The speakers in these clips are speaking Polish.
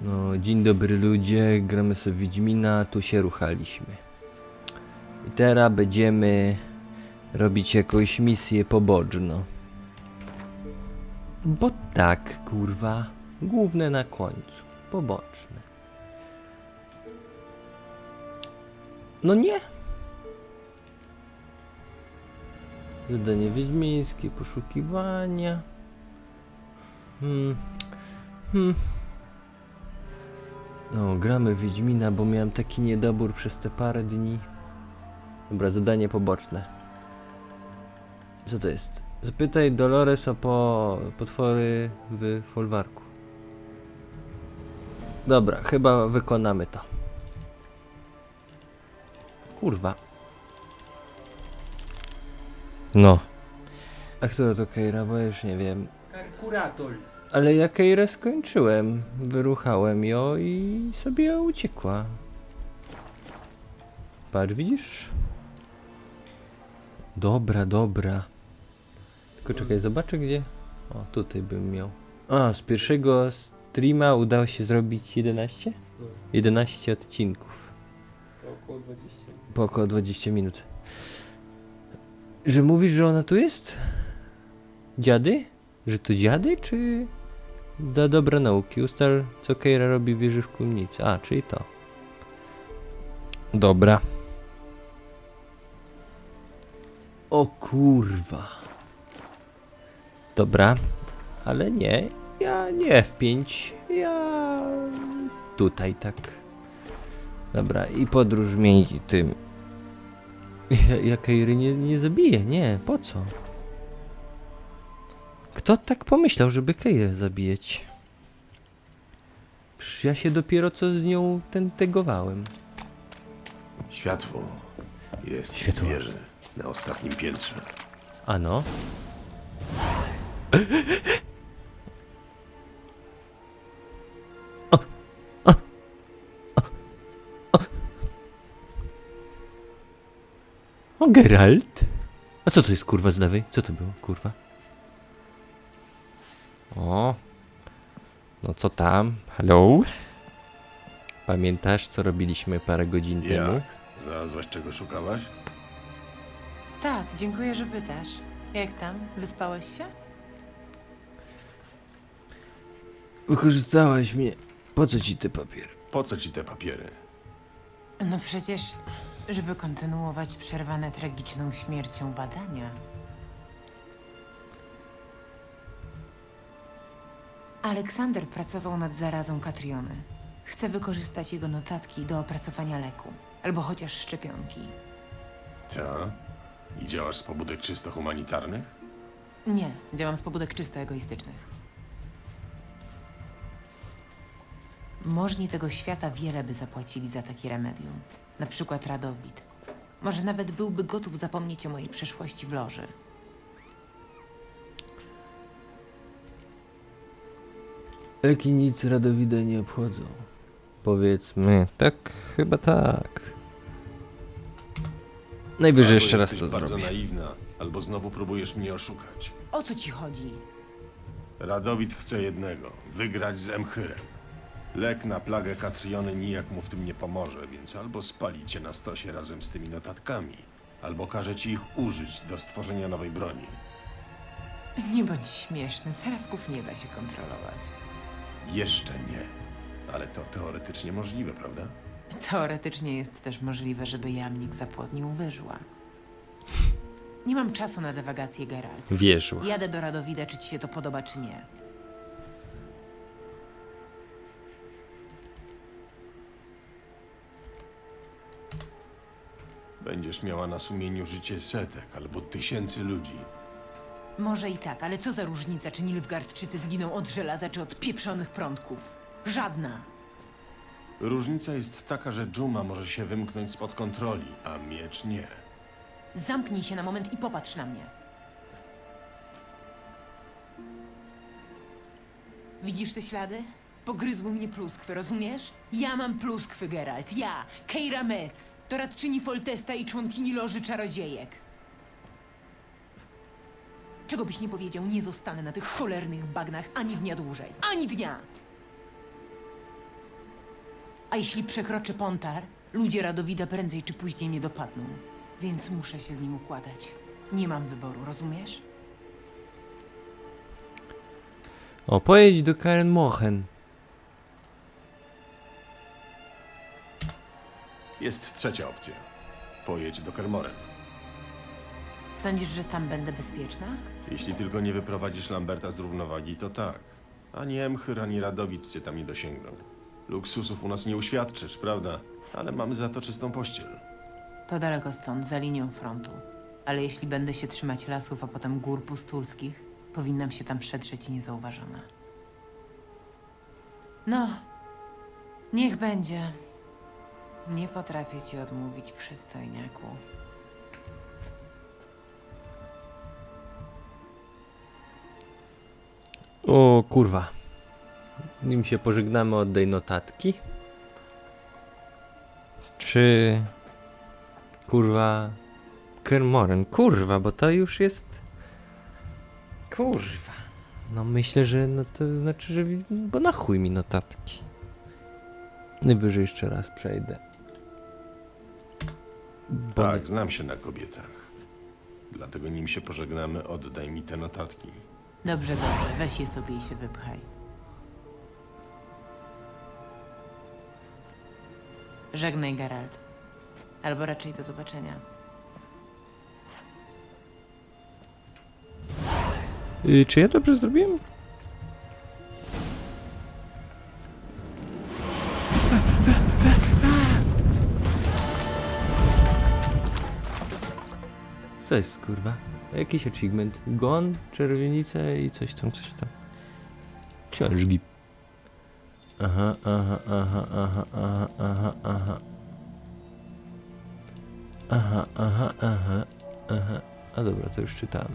No, dzień dobry ludzie, gramy sobie Wiedźmina, tu się ruchaliśmy. I teraz będziemy robić jakąś misję poboczną. Bo tak, kurwa, główne na końcu, poboczne. No nie. Zadanie wiedźmińskie, poszukiwania. Hmm. Hmm. No, gramy Wiedźmina, bo miałem taki niedobór przez te parę dni. Dobra, zadanie poboczne. Co to jest? Zapytaj Dolores o po potwory w folwarku. Dobra, chyba wykonamy to. Kurwa. No. A która to Keira? Bo już nie wiem. Karkurator. Ale ja Keirę skończyłem. Wyruchałem ją i sobie uciekła. Patrz, widzisz? Dobra, dobra. Tylko czekaj, zobaczę gdzie. O, tutaj bym miał. A, z pierwszego streama udało się zrobić 11? 11 odcinków. Około 20. Po około 20 minut. Że mówisz, że ona tu jest? Dziady? Że to dziady, czy... Da dobra nauki. Ustal, co Keira robi w wieży w kłamnicy. A, czyli to. Dobra. O kurwa. Dobra. Ale nie. Ja nie F5. Ja... Tutaj tak. Dobra, i podróż między tym. Ja, ja Keiry nie, nie zabiję, nie, po co? Kto tak pomyślał, żeby Keirę zabijać? Przecież ja się dopiero co z nią ten tegowałem. Światło jest Światło. w wieży na ostatnim piętrze. Ano? O, o, o, o. O, Geralt? A co to jest kurwa z lewej? Co to było, kurwa? O. No co tam? Hello? Pamiętasz, co robiliśmy parę godzin temu? Jak? Znalazłaś czego szukałaś? Tak, dziękuję, że pytasz. Jak tam? Wyspałeś się? Wykorzystałaś mnie. Po co ci te papiery? Po co ci te papiery? No przecież, żeby kontynuować przerwane tragiczną śmiercią badania. Aleksander pracował nad zarazą Katriony. Chce wykorzystać jego notatki do opracowania leku, albo chociaż szczepionki. Ta? I działasz z pobudek czysto humanitarnych? Nie, działam z pobudek czysto egoistycznych. Możni tego świata wiele by zapłacili za takie remedium. Na przykład Radowid. Może nawet byłby gotów zapomnieć o mojej przeszłości w loży. Leki nic Radowida nie obchodzą. Powiedzmy, tak, chyba tak. Najwyżej jeszcze raz to bardzo zrobię. naiwna, albo znowu próbujesz mnie oszukać. O co ci chodzi? Radowid chce jednego wygrać z Emchyrem. Lek na plagę Katriony nijak mu w tym nie pomoże, więc albo spali cię na stosie razem z tymi notatkami, albo każe ci ich użyć do stworzenia nowej broni. Nie bądź śmieszny, zarazków nie da się kontrolować. Jeszcze nie. Ale to teoretycznie możliwe, prawda? Teoretycznie jest też możliwe, żeby jamnik zapłodnił wyżła. Nie mam czasu na dewagację, Geralt. Wierzła. Jadę do Radowida, czy ci się to podoba, czy nie. Będziesz miała na sumieniu życie setek albo tysięcy ludzi. Może i tak, ale co za różnica, czy Nilfgaardczycy zginą od żelaza, czy od pieprzonych prądków? Żadna. Różnica jest taka, że dżuma może się wymknąć spod kontroli, a miecz nie. Zamknij się na moment i popatrz na mnie. Widzisz te ślady? Pogryzły mnie pluskwy, rozumiesz? Ja mam pluskwy, Geralt. Ja, Keira Metz, doradczyni Foltesta i członkini Loży Czarodziejek. Czego byś nie powiedział, nie zostanę na tych cholernych bagnach ani dnia dłużej. Ani dnia! A jeśli przekroczy Pontar, ludzie Radowida prędzej czy później mnie dopadną. Więc muszę się z nim układać. Nie mam wyboru, rozumiesz? O, pojedź do Karen Mochen. Jest trzecia opcja. Pojedź do Kermoren. Sądzisz, że tam będę bezpieczna? Jeśli tylko nie wyprowadzisz Lamberta z równowagi, to tak. Ani Emchyr, ani Radowid cię tam nie dosięgną. Luksusów u nas nie uświadczysz, prawda? Ale mamy za to czystą pościel. To daleko stąd, za linią frontu. Ale jeśli będę się trzymać lasów, a potem gór pustulskich, powinnam się tam przedrzeć niezauważona. No, niech będzie. Nie potrafię ci odmówić, przystojniaku. O kurwa. Nim się pożegnamy, oddaj notatki. Czy... Kurwa... Kermoren, kurwa, bo to już jest... Kurwa. No myślę, że no to znaczy, że... Bo na chuj mi notatki. Najwyżej jeszcze raz przejdę. Bo Tak, znam się na kobietach. Dlatego nim się pożegnamy, oddaj mi te notatki. Dobrze, dobrze, weź je sobie i się wypchaj. Żegnaj, Geralt. Albo raczej do zobaczenia. Y, czy ja dobrze zrobiłem? Co jest kurwa? Jakiś achievement. Gon, czerwienice i coś tam, coś tam. Książki. Aha, aha, aha, aha, aha, aha, aha. Aha, aha, aha, aha. A dobra, to już czytałem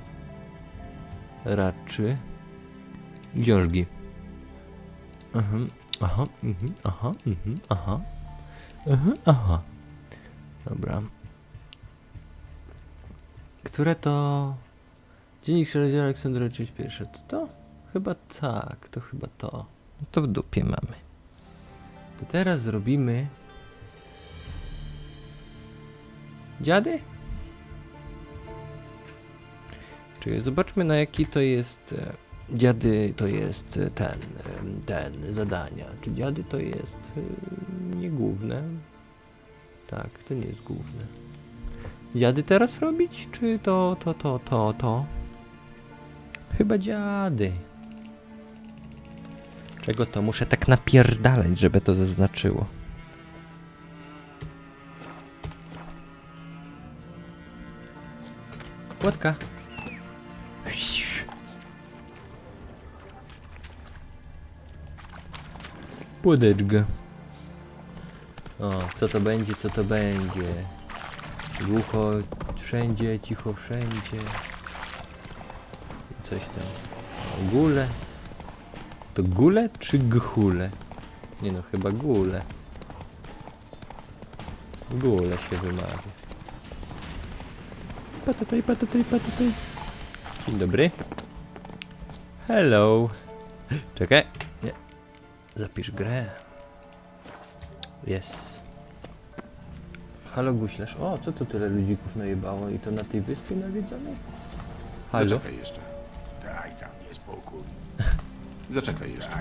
raczy książki. Aha, aha, mhm, aha, mhm, aha, aha, aha. Dobra. Które to... Dziennik Śledzia Aleksandra część pierwsza. To to? Chyba tak, to chyba to. No to w dupie mamy. To teraz zrobimy... Dziady? Czyli zobaczmy na jaki to jest e, dziady to jest e, ten, em, ten zadania. Czy dziady to jest e, nie główne? Tak, to nie jest główne. Dziady teraz robić? Czy to, to, to, to, to? Chyba dziady. Czego to muszę tak napierdalać, żeby to zaznaczyło? Płatka. Płodeczka. O, co to będzie, co to będzie? Głucho wszędzie, cicho wszędzie. Coś tam. O, gule. To gule czy gchule? Nie no, chyba gule. Gule się wymawia. Patataj, patataj, patataj. Dzień dobry. Hello. Czekaj. Nie. Zapisz grę. Jest. Halo guślarz. O, co to tyle ludzików najebało i to na tej wyspie nawiedzonej? Halo? Zaczekaj jeszcze. Daj tam niespokój. Zaczekaj jeszcze.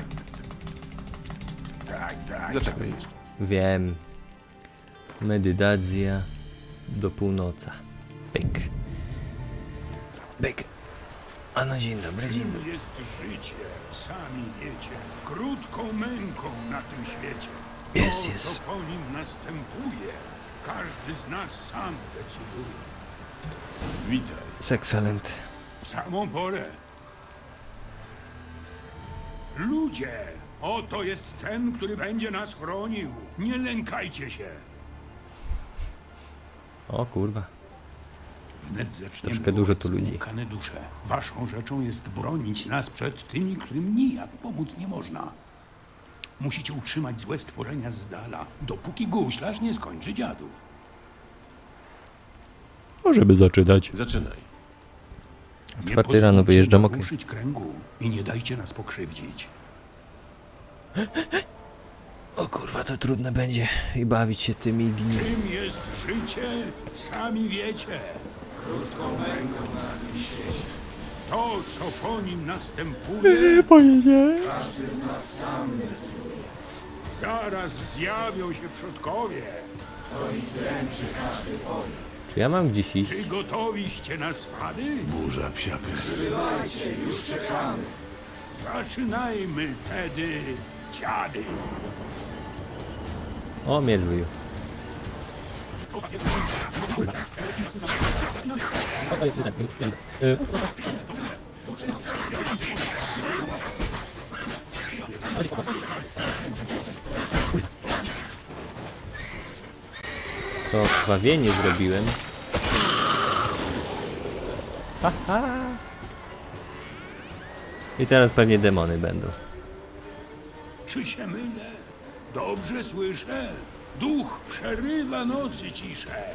Daj, daj. Zaczekaj jeszcze. Wiem. Medytacja do północa. Pyk. Pyk. A no dzień dobry, dzień dobry. Czym jest życie? Sami wiecie. Krótką męką na tym świecie. Jest, to, jest. co po nim następuje, każdy z nas sam decyduje. Witaj. Seksalent. W samą porę. Ludzie! Oto jest ten, który będzie nas chronił. Nie lękajcie się. O kurwa. Wnet zaczniemy Troszkę dużo tu ludzi. dusze. Waszą rzeczą jest bronić nas przed tymi, którym nijak pomóc nie można. Musicie utrzymać złe stworzenia z dala, dopóki guślarz nie skończy dziadów. Możemy zaczynać. Zaczynaj. Nie czwartej rano pozwólcie wyjeżdżam, okej. ruszyć kręgu i nie dajcie nas pokrzywdzić. O kurwa, to trudne będzie i bawić się tymi gni. Czym jest życie, sami wiecie. Krótką męką na tym świecie. To, co po nim następuje, każdy z nas sam decyduje. Zaraz zjawią się przodkowie. Czy ja mam gdzieś iść? Czy gotowiście na swady? Burza psiaka. Zaczynajmy tedy, dziady. O, miecz wyjął. Co, krwawienie zrobiłem? Haha. I teraz pewnie demony będą. Czy się mylę? Dobrze słyszę. Duch przerywa nocy ciszę.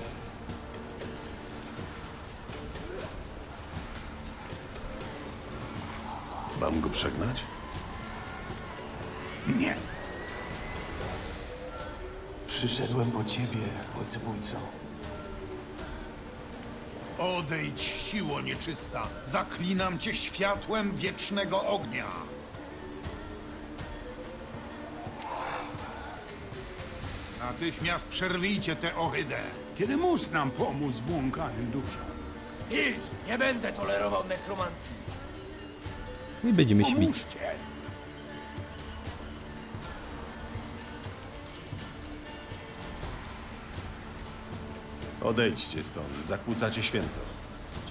przegnać? Nie. Przyszedłem po ciebie, ojcobójco. Odejdź, siło nieczysta! Zaklinam cię światłem wiecznego ognia! Natychmiast przerwijcie tę ohydę! Kiedy mus nam pomóc błąkanym duszom? Idź! Nie będę tolerował nekromancji! I będziemy śmić. Odejdźcie stąd, zakłócacie święto.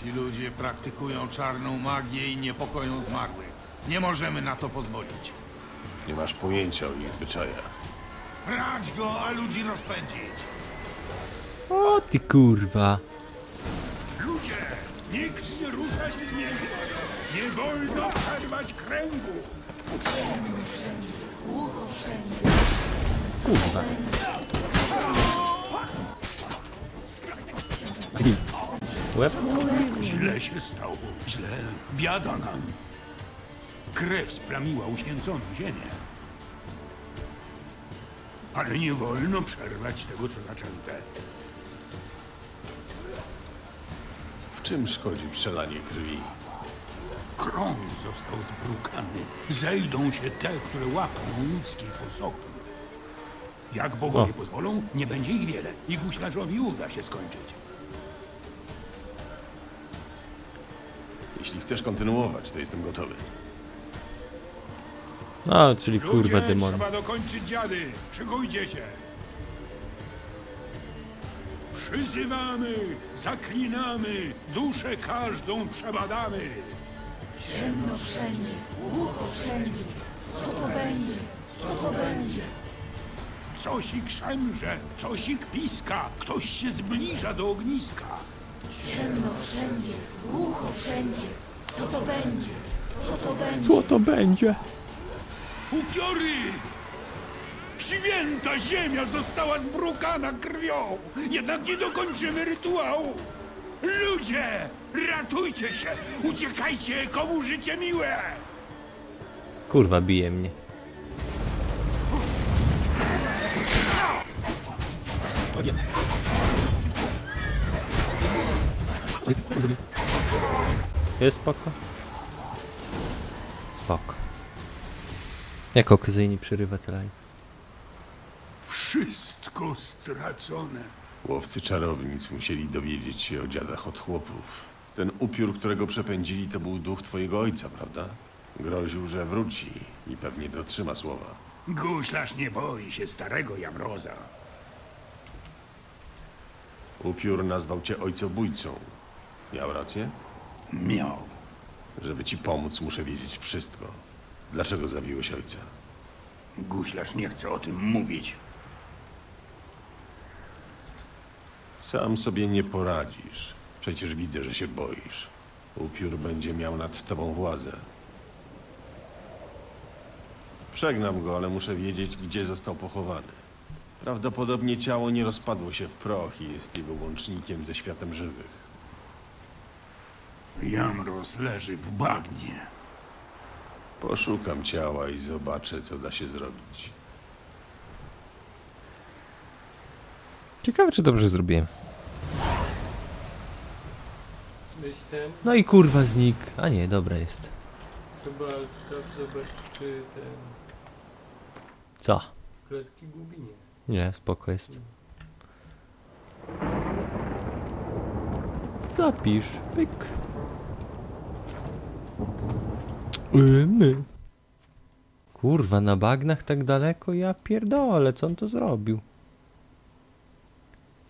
Ci ludzie praktykują czarną magię i niepokoją zmarłych. Nie możemy na to pozwolić. Nie masz pojęcia o ich zwyczajach. Brać go, a ludzi rozpędzić! O ty kurwa. Ludzie, nikt nie rusza się z miejsca. Nie wolno przerwać kręgu. Kurwa. Łeb? Źle się stało. Źle. Biada nam. Krew splamiła uświęconą ziemię. Ale nie wolno przerwać tego, co zaczęte. W czym szkodzi przelanie krwi? Krąg został zbrukany. Zejdą się te, które łapną ludzkie posoki. Jak bogowie O. pozwolą, nie będzie ich wiele i guślarzowi uda się skończyć. Jeśli chcesz kontynuować, to jestem gotowy. No, czyli kurwa Ludzie, demon. trzeba dokończyć dziady. Szykujcie się. Przyzywamy, zaklinamy, duszę każdą przebadamy. Ciemno wszędzie, głucho wszędzie. Co to będzie? Co to będzie? Cosik szemrze, cosik piska, ktoś się zbliża do ogniska. Ciemno wszędzie, głucho wszędzie. Co to będzie? Co to będzie? Co to będzie? Upiory! Święta ziemia została zbrukana krwią, jednak nie dokończymy rytuału. Ludzie, ratujcie się, uciekajcie, komu życie miłe! Kurwa bije mnie. Jest spoko? Spoko. Jak okazyjnie przerywa te live. Wszystko stracone. Łowcy czarownic musieli dowiedzieć się o dziadach od chłopów. Ten upiór, którego przepędzili, to był duch twojego ojca, prawda? Groził, że wróci i pewnie dotrzyma słowa. Guślarz nie boi się starego Jamroza. Upiór nazwał cię ojcobójcą. Miał rację? Miał. Żeby ci pomóc, muszę wiedzieć wszystko. Dlaczego zabiłeś ojca? Guślarz nie chce o tym mówić. Sam sobie nie poradzisz. Przecież widzę, że się boisz. Upiór będzie miał nad tobą władzę. Przegnam go, ale muszę wiedzieć, gdzie został pochowany. Prawdopodobnie ciało nie rozpadło się w proch i jest jego łącznikiem ze światem żywych. Jamros leży w bagnie. Poszukam ciała i zobaczę, co da się zrobić. Ciekawe, czy dobrze zrobiłem. Weź ten, No i kurwa znik. A nie, dobra jest. chyba zobacz, czy ten Co? klatki gubinie. Nie, spoko jest. Zapisz. Pyk. My. Kurwa, na bagnach tak daleko? Ja pierdolę, co on to zrobił?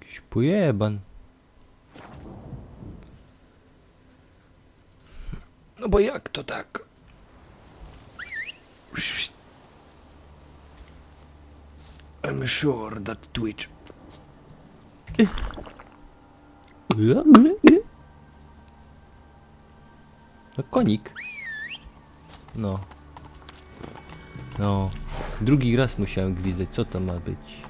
Jakiś pojeban. No bo jak to tak? I'm sure that Twitch. No konik. No. No. Drugi raz musiałem gwizdać, co to ma być?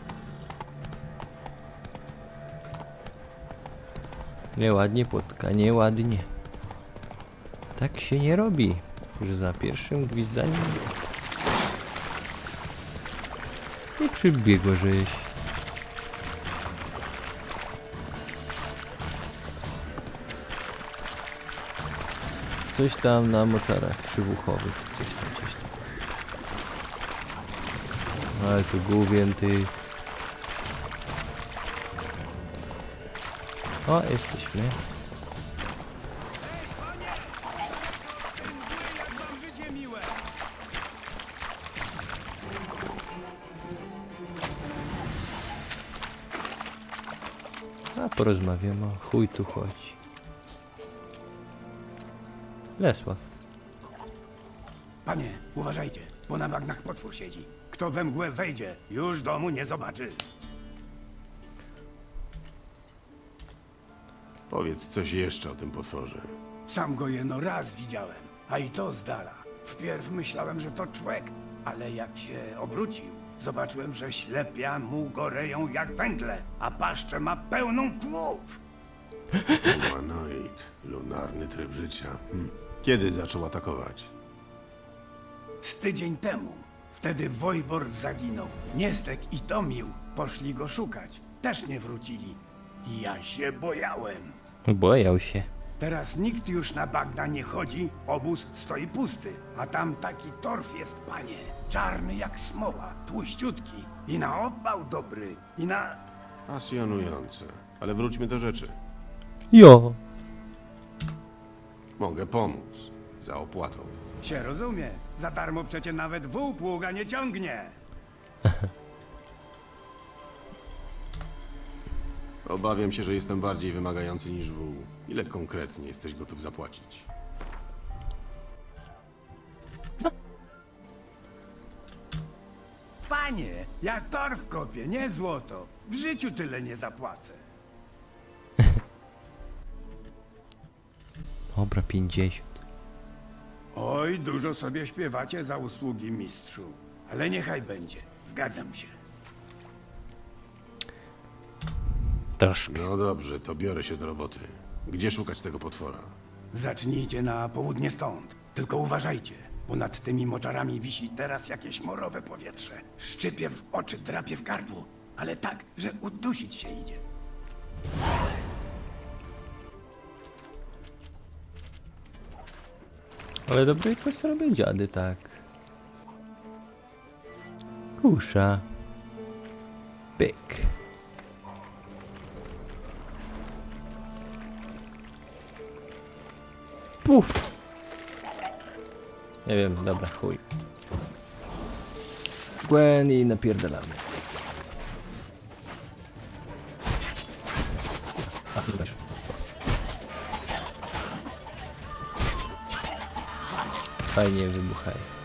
Nieładnie, płotka, nieładnie. Tak się nie robi, że za pierwszym gwizdaniem nie przybiegła rzeź. Coś tam na moczarach krzywuchowych, coś tam, coś tam. Ale tu główien ty. O, jesteśmy. Porozmawiamy, o chuj tu chodzi. Lesław. Panie, uważajcie, bo na bagnach potwór siedzi. Kto we mgłę wejdzie, już domu nie zobaczy. Powiedz coś jeszcze o tym potworze. Sam go jeno raz widziałem, a i to z dala. Wpierw myślałem, że to człek, ale jak się obrócił, zobaczyłem, że ślepia mu goreją jak węgle, a paszczę ma pełną kłów. Humanoid, lunarny tryb życia. Hm. Kiedy zaczął atakować? Z tydzień temu. Wtedy Wojbor zaginął. Niestek i Tomił poszli go szukać. Też nie wrócili. Ja się bojałem. Bojał się. Teraz nikt już na bagna nie chodzi, obóz stoi pusty, a tam taki torf jest, panie. Czarny jak smoła, tłuściutki i na opał dobry, i na... Pasjonujące. Ale wróćmy do rzeczy. Jo. Mogę pomóc. Za opłatą. się rozumie. Za darmo przecie nawet wół pługa nie ciągnie. Obawiam się, że jestem bardziej wymagający niż wół. Ile konkretnie jesteś gotów zapłacić? Panie, ja torf kopię, nie złoto. W życiu tyle nie zapłacę. Dobra, 50. Oj, dużo sobie śpiewacie za usługi, mistrzu. Ale niechaj będzie. Zgadzam się. Troszkę. No dobrze, to biorę się do roboty. Gdzie szukać tego potwora? Zacznijcie na południe stąd. Tylko uważajcie, bo nad tymi moczarami wisi teraz jakieś morowe powietrze. Szczypie w oczy, drapie w gardło. Ale tak, że udusić się idzie. Ale dobrej jakoś robią dziady, tak. Kusza. Pyk. Puf. Nie wiem, dobra, chuj. Gwen i napierdalamy. A, nie. Fajnie wybuchaj.